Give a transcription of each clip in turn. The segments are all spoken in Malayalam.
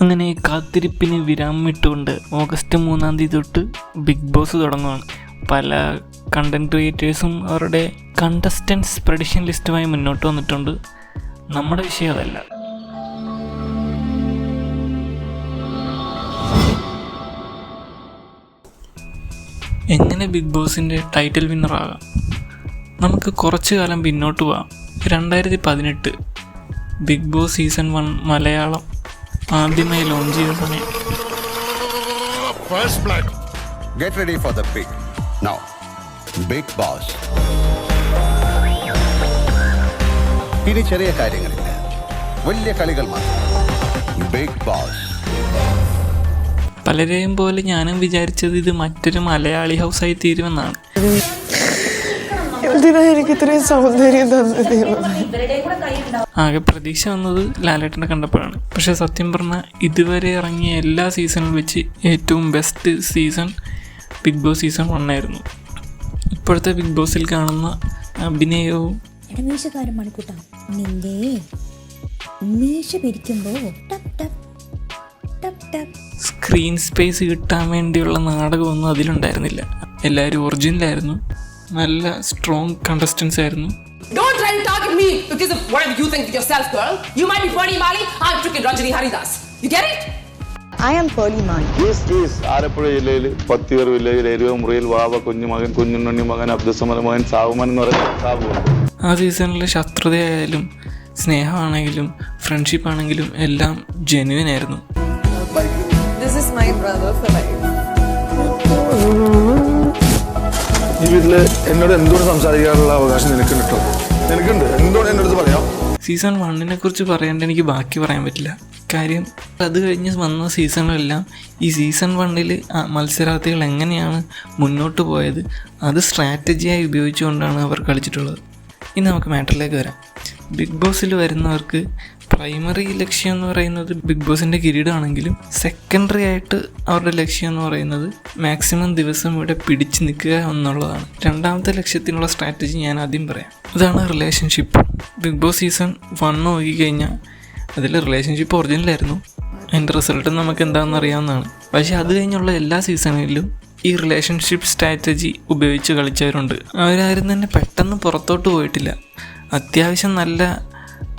അങ്ങനെ കാത്തിരിപ്പിന് വിരാമം ഇട്ടുകൊണ്ട് ഓഗസ്റ്റ് മൂന്നാം തീയതി തൊട്ട് ബിഗ് ബോസ് തുടങ്ങുകയാണ് പല കണ്ടന്റ് ക്രിയേറ്റേഴ്സും അവരുടെ കണ്ടസ്റ്റൻസ് പ്രഡിഷൻ ലിസ്റ്റുമായി മുന്നോട്ട് വന്നിട്ടുണ്ട്. നമ്മുടെ വിഷയം അതല്ല. എങ്ങനെ ബിഗ് ബോസിന്റെ ടൈറ്റിൽ വിന്നറാകാം നമുക്ക് കുറച്ചു കാലം പിന്നോട്ട് പോകാം. രണ്ടായിരത്തി പതിനെട്ട് Bigg Boss season one Malayalam ആദ്യമായി ലോഞ്ച് ചെയ്ത സമയം. First blood. Get ready for the big now Bigg Boss ഇനി ചെറിയ കാര്യങ്ങളില്ല. വലിയ കളികൾ മാത്രം. ബിഗ് ബോസ് പലരെയും പോലെ ഞാനും വിചാരിച്ചത് ഇത് മറ്റൊരു മലയാളി ഹൗസായി തീരുമെന്നാണ്. എന്തിനാ എനിക്ക് ഇത്രയും സൗന്ദര്യം തന്നത് ദൈവമേ? ആകെ പ്രതീക്ഷ വന്നത് ലാലേട്ടനെ കണ്ടപ്പോഴാണ്. പക്ഷെ സത്യം പറഞ്ഞാൽ ഇതുവരെ ഇറങ്ങിയ എല്ലാ സീസണും വെച്ച് ഏറ്റവും best season Bigg Boss season വണ്ണായിരുന്നു ഇപ്പോഴത്തെ ബിഗ് ബോസിൽ കാണുന്ന അഭിനയവും എടാ മീശക്കാരൻ മണിക്കൂട്ടാ നിന്റെ മീശ പിരിക്കുമ്പോ ടപ് ടപ് ടപ് ടപ്. സ്ക്രീൻ സ്പേസ് കിട്ടാൻ വേണ്ടിയുള്ള നാടകമൊന്നും അതിലുണ്ടായിരുന്നില്ല. എല്ലാവരും ഒറിജിനലായിരുന്നു നല്ല സ്ട്രോങ് കണ്ടസ്റ്റൻസ് ആയിരുന്നു Don't try to target me because of whatever you think of yourself, girl. You might be Fernie Mali, I'm freaking Ranjani Haridas. You get it? I am Pearle Maaney east east Alappuzha ജില്ലയിൽ പത്തിയൂർ വില്ലേജിൽ എരുവമുറിയിൽ വാവ കുഞ്ഞുമകൻ കുഞ്ഞുണ്ണി മകൻ അബ്ദുസമൽ മകൻ സാവുമൻ എന്ന് പറയുന്ന സാബു ആ സീസണിലെ ശത്രുതയായാലും സ്നേഹമാണെങ്കിലും ഫ്രണ്ട്ഷിപ്പ് ആണെങ്കിലും എല്ലാം ജെന്യുവൻ ആയിരുന്നു this is my brother for life ഈ എന്നോട് എന്തുകൊണ്ട് സംസാരിക്കാനുള്ള അവകാശം കേട്ടോ നിനക്കുണ്ട്? എന്തുകൊണ്ട് അടുത്ത് പറയാം? സീസൺ വണ്ണിനെ കുറിച്ച് പറയാണ്ട് എനിക്ക് ബാക്കി പറയാൻ പറ്റില്ല. കാര്യം അത് കഴിഞ്ഞ് വന്ന സീസണിലെല്ലാം ഈ സീസൺ വണ്ണിൽ മത്സരാർത്ഥികൾ എങ്ങനെയാണ് മുന്നോട്ട് പോയത് അത് സ്ട്രാറ്റജിയായി ഉപയോഗിച്ചുകൊണ്ടാണ് അവർ കളിച്ചിട്ടുള്ളത്. ഇനി നമുക്ക് മാറ്ററിലേക്ക് വരാം. ബിഗ് ബോസിൽ വരുന്നവർക്ക് പ്രൈമറി ലക്ഷ്യം എന്ന് പറയുന്നത് ബിഗ് ബോസിന്റെ കിരീടമാണെങ്കിലും സെക്കൻഡറി ആയിട്ട് അവരുടെ ലക്ഷ്യം എന്ന് പറയുന്നത് മാക്സിമം ദിവസം ഇവിടെ പിടിച്ചു നിൽക്കുക എന്നുള്ളതാണ്. രണ്ടാമത്തെ ലക്ഷ്യത്തിനുള്ള സ്ട്രാറ്റജി ഞാൻ ആദ്യം പറയാം. അതാണ് relationship Bigg Boss season one നോക്കി കഴിഞ്ഞാൽ അതിൽ റിലേഷൻഷിപ്പ് ഒറിജിനലായിരുന്നു അതിന്റെ റിസൾട്ട് നമുക്ക് എന്താണെന്ന് അറിയാവുന്നതാണ്. പക്ഷേ അത് കഴിഞ്ഞുള്ള എല്ലാ സീസണിലും ഈ റിലേഷൻഷിപ്പ് സ്ട്രാറ്റജി ഉപയോഗിച്ച് കളിച്ചവരുണ്ട്. അവരാരും തന്നെ പെട്ടെന്ന് പുറത്തോട്ട് പോയിട്ടില്ല. അത്യാവശ്യം നല്ല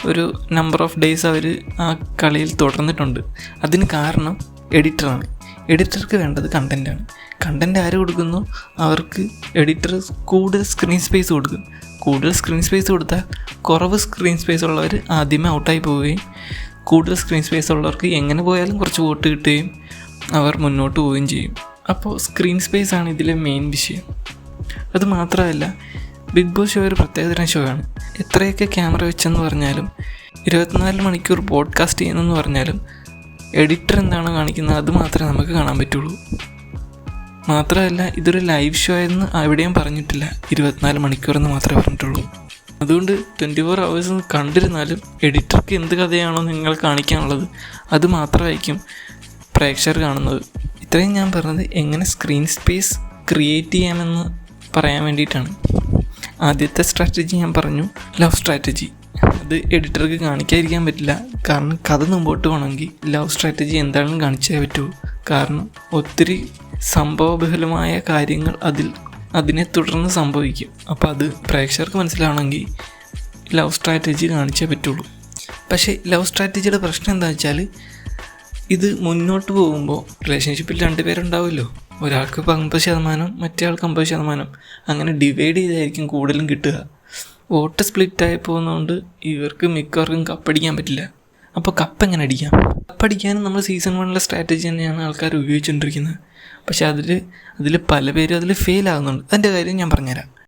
ഒരു നമ്പർ ഓഫ് ഡേയ്സ് അവർ ആ കളിയിൽ തുടർന്നിട്ടുണ്ട്. അതിന് കാരണം എഡിറ്ററാണ് എഡിറ്റർക്ക് വേണ്ടത് കണ്ടന്റാണ് കണ്ടന്റ് ആര് കൊടുക്കുന്നു? അവർക്ക് എഡിറ്റർ കൂടുതൽ സ്ക്രീൻ സ്പേസ് കൊടുക്കും. കൂടുതൽ സ്ക്രീൻ സ്പേസ് കൊടുത്താൽ കുറവ് സ്ക്രീൻ സ്പേസ് ഉള്ളവർ ആദ്യമേ ഔട്ടായി പോവുകയും കൂടുതൽ സ്ക്രീൻ സ്പേസ് ഉള്ളവർക്ക് എങ്ങനെ പോയാലും കുറച്ച് വോട്ട് കിട്ടുകയും അവർ മുന്നോട്ട് പോവുകയും ചെയ്യും. അപ്പോൾ സ്ക്രീൻ സ്പേസ് ആണ് ഇതിലെ മെയിൻ വിഷയം. അത് മാത്രമല്ല ബിഗ് ബോസ് ഷോ ഒരു പ്രത്യേകതരം ഷോ ആണ്. എത്രയൊക്കെ ക്യാമറ വെച്ചെന്ന് പറഞ്ഞാലും ഇരുപത്തിനാല് മണിക്കൂർ പോഡ്കാസ്റ്റ് ചെയ്യുന്നെന്ന് പറഞ്ഞാലും എഡിറ്റർ എന്താണോ കാണിക്കുന്നത് അത് മാത്രമേ നമുക്ക് കാണാൻ പറ്റുള്ളൂ. മാത്രമല്ല ഇതൊരു ലൈവ് ഷോ എന്ന് എവിടെയും പറഞ്ഞിട്ടില്ല. ഇരുപത്തിനാല് മണിക്കൂർ എന്ന് മാത്രമേ പറഞ്ഞിട്ടുള്ളൂ. അതുകൊണ്ട് ട്വന്റി ഫോർ അവേഴ്സ് കണ്ടിരുന്നാലും എഡിറ്റർക്ക് എന്ത് കഥയാണോ നിങ്ങൾ കാണിക്കാനുള്ളത് അത് മാത്രമായിരിക്കും പ്രേക്ഷകർ കാണുന്നത്. ഇത്രയും ഞാൻ പറഞ്ഞത് എങ്ങനെ സ്ക്രീൻ സ്പേസ് ക്രിയേറ്റ് ചെയ്യാമെന്ന് പറയാൻ വേണ്ടിയിട്ടാണ്. ആദ്യത്തെ സ്ട്രാറ്റജി ഞാൻ പറഞ്ഞു. ലവ് സ്ട്രാറ്റജി അത് എഡിറ്റർക്ക് കാണിക്കാതിരിക്കാൻ പറ്റില്ല. കാരണം കഥ മുമ്പോട്ട് പോകണമെങ്കിൽ ലവ് സ്ട്രാറ്റജി എന്താണെന്ന് കാണിച്ചേ പറ്റൂ. കാരണം ഒത്തിരി സംഭവബഹുലമായ കാര്യങ്ങൾ അതിൽ അതിനെ തുടർന്ന് സംഭവിക്കും. അപ്പോൾ അത് പ്രേക്ഷകർക്ക് മനസ്സിലാവണമെങ്കിൽ ലവ് സ്ട്രാറ്റജി കാണിച്ചേ പറ്റുള്ളൂ. പക്ഷേ ലവ് സ്ട്രാറ്റജിയുടെ പ്രശ്നം എന്താ വെച്ചാൽ ഇത് മുന്നോട്ട് പോകുമ്പോൾ റിലേഷൻഷിപ്പിൽ രണ്ട് പേരുണ്ടാവുമല്ലോ ഒരാൾക്ക് ഇപ്പോൾ അമ്പത് ശതമാനം മറ്റേ ആൾക്ക് അമ്പത് ശതമാനം. അങ്ങനെ ഡിവൈഡ് ചെയ്തായിരിക്കും കൂടുതലും കിട്ടുക. വോട്ട് സ്പ്ലിറ്റായി പോകുന്നതുകൊണ്ട് ഇവർക്ക് മിക്കവർക്കും കപ്പടിക്കാൻ പറ്റില്ല. അപ്പോൾ കപ്പ് എങ്ങനെ അടിക്കാം? കപ്പടിക്കാനും നമ്മൾ സീസൺ വണ്ണിലെ സ്ട്രാറ്റജി തന്നെയാണ് ആൾക്കാർ ഉപയോഗിച്ചുകൊണ്ടിരിക്കുന്നത്. പക്ഷേ അതിൽ അതിൽ പല പേരും അതിൽ ഫെയിൽ ആകുന്നുണ്ട്. അതിന്റെ കാര്യം ഞാൻ പറഞ്ഞുതരാം.